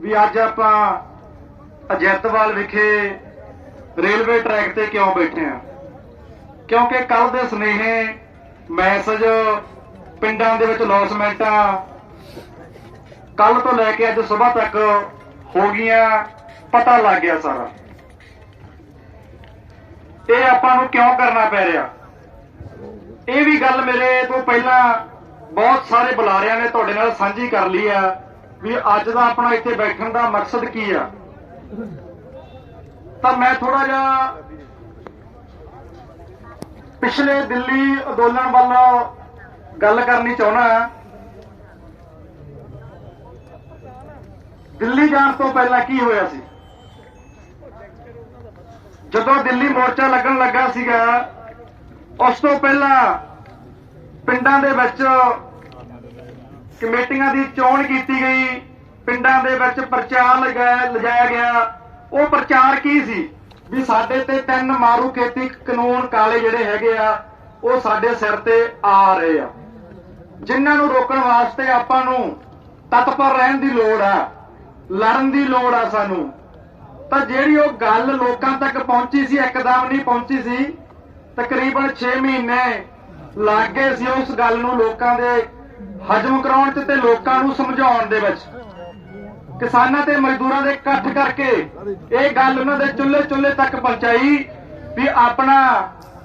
ਵੀ ਅੱਜ ਆਪਾਂ ਅਜੈਤਵਾਲ ਵਿਖੇ ਰੇਲਵੇ ਟਰੈਕ ਤੇ ਕਿਉਂ ਬੈਠੇ ਆ ਕਿਉਂਕਿ ਕੱਲ ਦੇ ਸਨੇਹੇ, ਮੈਸੇਜ, ਪਿੰਡਾਂ ਦੇ ਵਿੱਚ ਲੌਸਮੈਂਟਾਂ ਕੱਲ ਤੋਂ ਲੈ ਕੇ ਅੱਜ ਸਵੇਰ ਤੱਕ ਹੋ ਗਈਆਂ, ਪਤਾ ਲੱਗ ਗਿਆ ਸਾਰਾ। ਇਹ ਆਪਾਂ ਨੂੰ ਕਿਉਂ ਕਰਨਾ ਪੈ ਰਿਹਾ? ਇਹ ਵੀ ਗੱਲ ਮੇਰੇ ਤੋਂ ਪਹਿਲਾਂ ਬਹੁਤ ਸਾਰੇ ਬੁਲਾਰਿਆਂ ਨੇ ਤੁਹਾਡੇ ਨਾਲ ਸਾਂਝੀ ਕਰ ਲਈ ਆ। ਵੀ ਅੱਜ ਦਾ ਆਪਣਾ ਇੱਥੇ ਬੈਠਣ ਦਾ ਮਕਸਦ ਕੀ ਆ? ਤਾਂ ਮੈਂ ਥੋੜਾ ਜਿਹਾ ਪਿਛਲੇ ਦਿੱਲੀ ਅੰਦੋਲਨ ਵੱਲ ਗੱਲ ਕਰਨੀ ਚਾਹੁੰਦਾ ਦਿੱਲੀ ਜਾਣ ਤੋਂ ਪਹਿਲਾਂ ਕੀ ਹੋਇਆ ਸੀ? ਜਦੋਂ ਦਿੱਲੀ ਮੋਰਚਾ ਲੱਗਣ ਲੱਗਾ ਸੀਗਾ, ਉਸ ਤੋਂ ਪਹਿਲਾਂ ਪਿੰਡਾਂ ਦੇ ਵਿੱਚ ਕਮੇਟੀਆਂ ਦੀ ਚੋਣ ਕੀਤੀ ਗਈ। ਪਿੰਡਾਂ ਦੇ ਵਿੱਚ ਪ੍ਰਚਾਰ ਲਗਾਇਆ ਲਿਜਾਇਆ ਗਿਆ। ਉਹ ਪ੍ਰਚਾਰ ਕੀ ਸੀ? ਵੀ ਸਾਡੇ ਤੇ ਤਿੰਨ ਮਾਰੂ ਖੇਤੀ ਕਾਨੂੰਨ ਕਾਲੇ ਜਿਹੜੇ ਹੈਗੇ ਆ, ਉਹ ਸਾਡੇ ਸਿਰ ਤੇ ਆ ਰਹੇ ਆ। ਜਿਨ੍ਹਾਂ ਨੂੰ ਰੋਕਣ ਵਾਸਤੇ ਆਪਾਂ ਨੂੰ ਤਤਪਰ ਰਹਿਣ ਦੀ ਲੋੜ ਆ, ਲੜਨ ਦੀ ਲੋੜ ਆ ਸਾਨੂੰ। ਤਾਂ ਜਿਹੜੀ ਉਹ ਗੱਲ ਲੋਕਾਂ ਤੱਕ ਪਹੁੰਚੀ ਸੀ, ਇੱਕਦਮ ਨਹੀਂ ਪਹੁੰਚੀ ਸੀ, ਤਕਰੀਬਨ 6 ਮਹੀਨੇ ਲੱਗ ਗਏ ਸੀ ਉਸ ਗੱਲ ਨੂੰ ਲੋਕਾਂ ਦੇ ਹਜਮ ਕਰਾਉਣ 'ਚ ਤੇ ਲੋਕਾਂ ਨੂੰ ਸਮਝਾਉਣ ਦੇ ਵਿੱਚ। ਕਿਸਾਨਾਂ ਤੇ ਮਜ਼ਦੂਰਾਂ ਦੇ ਇਕੱਠ ਕਰਕੇ ਇਹ ਗੱਲ ਉਹਨਾਂ ਦੇ ਚੁੱਲ੍ਹੇ ਚੁੱਲ੍ਹੇ ਤੱਕ ਪਹੁੰਚਾਈ ਵੀ ਆਪਣਾ